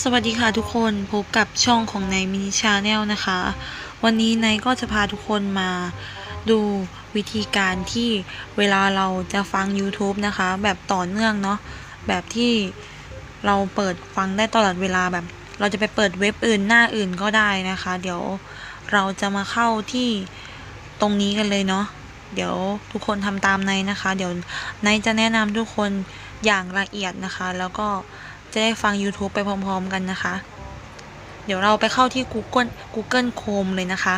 สวัสดีค่ะทุกคนพบกับช่องของนายมินิชาแนลนะคะ วันนี้นายก็จะพาทุกคนมาดูวิธีการที่เวลาเราจะฟัง YouTube นะคะ แบบต่อเนื่องเนาะแบบที่เราเปิดฟังได้ตลอดเวลาแบบ เราจะไปเปิดเว็บอื่นหน้าอื่นก็ได้นะคะ เดี๋ยวเราจะมาเข้าที่ตรงนี้กันเลยเนาะเดี๋ยวทุกคนทำตามนายนะคะ เดี๋ยวนายจะแนะนำทุกคนอย่างละเอียดนะคะ แล้วก็ จะได้ฟัง YouTube ไปพร้อม ๆ กันนะคะ เดี๋ยวเราไปเข้าที่ Google Google Chrome เลยนะคะ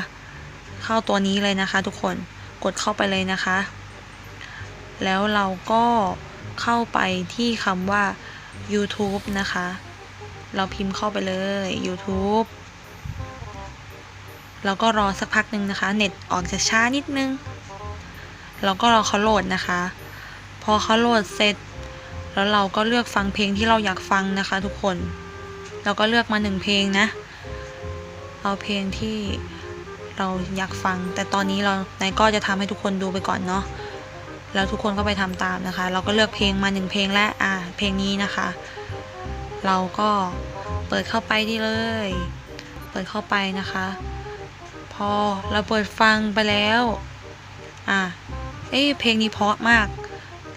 เข้าตัวนี้เลยนะคะทุกคนกดเข้าไปเลยนะคะ แล้วเราก็เข้าไปที่คำว่า YouTube นะคะ เราพิมพ์เข้าไปเลย YouTube แล้วก็รอสักพักหนึ่งนะคะ เน็ตออกจะช้านิดนึง แล้วก็รอเขาโหลดนะคะ พอเขาโหลดเสร็จ แล้วเราก็เลือกฟังเพลงที่เราอยากฟังนะคะทุกคน เราก็เลือกมาหนึ่งเพลงนะ เอาเพลงที่เราอยากฟัง แต่ตอนนี้เรานายก็จะทำให้ทุกคนดูไปก่อนเนาะ แล้วทุกคนก็ไปทำตามนะคะ เราก็เลือกเพลงมาหนึ่งเพลงและอ่าเพลงนี้นะคะ เราก็เปิดเข้าไปที่เลย เปิดเข้าไปนะคะ พอเราเปิดฟังไปแล้ว อ่าเอ้ยเพลงนี้เพราะมาก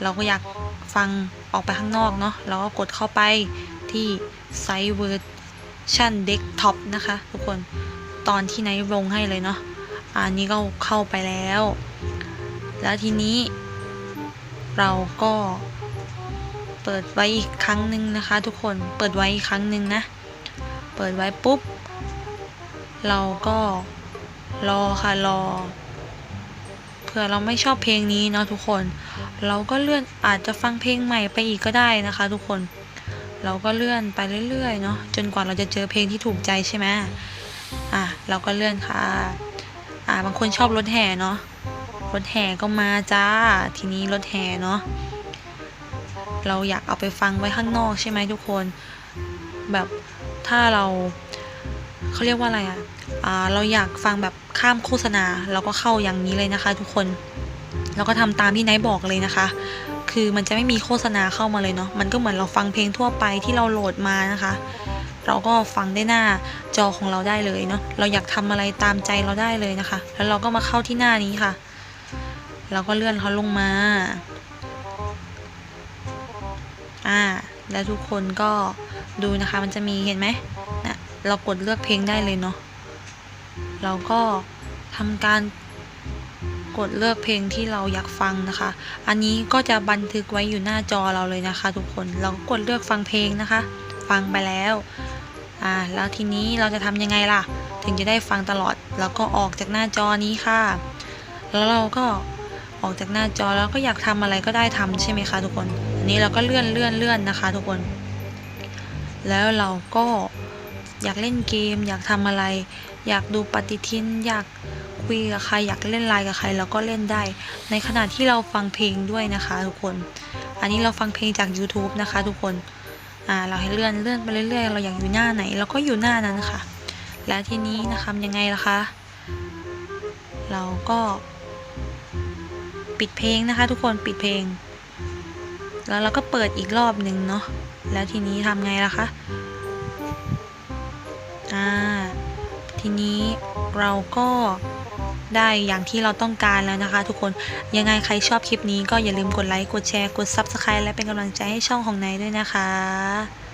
เราก็อยาก ฟังออกไปข้างนอกเนาะเราก็กดเข้าไปที่ไซต์เวอร์ชันเดสก์ท็อปนะคะ ทุกคนตอนที่ไนท์ลงให้เลยเนาะอันนี้ก็เข้าไปแล้ว แล้วทีนี้เราก็เปิดไว้อีกครั้งหนึ่งนะคะ ทุกคนเปิดไว้อีกครั้งหนึ่งนะ เปิดไว้ปุ๊บ เราก็รอค่ะรอ ผื่อเราไม่ชอบเพลงนี้เนาะทุกคน เราก็เลื่อนอาจจะฟังเพลงใหม่ไปอีกก็ได้นะคะ ทุกคน เราก็เลื่อนไปเรื่อยๆเนาะจนกว่าเราจะเจอเพลงที่ถูกใจใช่ไหมอะเราก็เลื่อนค่ะ อ่าบางคนชอบรถแห่เนาะรถแห่ก็มาจ้า ทีนี้รถแห่เนาะเราอยากเอาไปฟังไว้ข้างนอกใช่ไหมทุกคน แบบถ้าเราเขาเรียกว่าอะไรอะอ่า เราอยากฟังแบบข้ามโฆษณา เราก็เข้าอย่างนี้เลยนะคะ ทุกคน แล้วก็ทำตามที่ไนท์บอกเลยนะคะ คือมันจะไม่มีโฆษณาเข้ามาเลยเนาะมันก็เหมือนเราฟังเพลงทั่วไปที่เราโหลดมานะคะ เราก็ฟังได้หน้าจอของเราได้เลยเนาะเราอยากทำอะไรตามใจเราได้เลยนะคะ แล้วเราก็มาเข้าที่หน้านี้ค่ะเราก็เลื่อนเขาลงมา อ่า แล้วทุกคนก็ดูนะคะ มันจะมีเห็นไหมนะเรากดเลือกเพลงได้เลยเนาะ เราก็ทำการกดเลือกเพลงที่เราอยากฟังนะคะ อันนี้ก็จะบันทึกไว้อยู่หน้าจอเราเลยนะคะ ทุกคน เราก็กดเลือกฟังเพลงนะคะ ฟังไปแล้ว อ่า แล้วทีนี้เราจะทำยังไงล่ะ ถึงจะได้ฟังตลอด แล้วก็ออกจากหน้าจอนี้ค่ะ แล้วเราก็ออกจากหน้าจอแล้วก็อยากทำอะไรก็ได้ทำใช่ไหมคะทุกคน อันนี้เราก็เลื่อนเลื่อนเลื่อนนะคะ ทุกคน แล้วเราก็ อยากเล่นเกม อยากทำอะไร อยากดูปฏิทิน อยากคุยกับใคร อยากเล่นไลน์กับใครเราก็เล่นได้ ในขณะที่เราฟังเพลงด้วยนะคะ ทุกคน อันนี้เราฟังเพลงจาก YouTube นะคะ ทุกคนอ่าเราให้เลื่อนเลื่อนไปเรื่อยๆ เราอยากอยู่หน้าไหนเราก็อยู่หน้านั้นค่ะ แล้วทีนี้นะคะยังไงล่ะคะ เราก็ปิดเพลงนะคะ ทุกคนปิดเพลง แล้วเราก็เปิดอีกรอบหนึ่งเนาะแล้วทีนี้ทำไงล่ะคะ อ่าทีนี้เราก็ได้อย่างที่เราต้องการแล้วนะคะ ทุกคนยังไงใครชอบคลิปนี้ก็อย่าลืมกดไลค์กดแชร์กด Subscribe และเป็นกำลังใจให้ช่องของนายด้วยนะคะ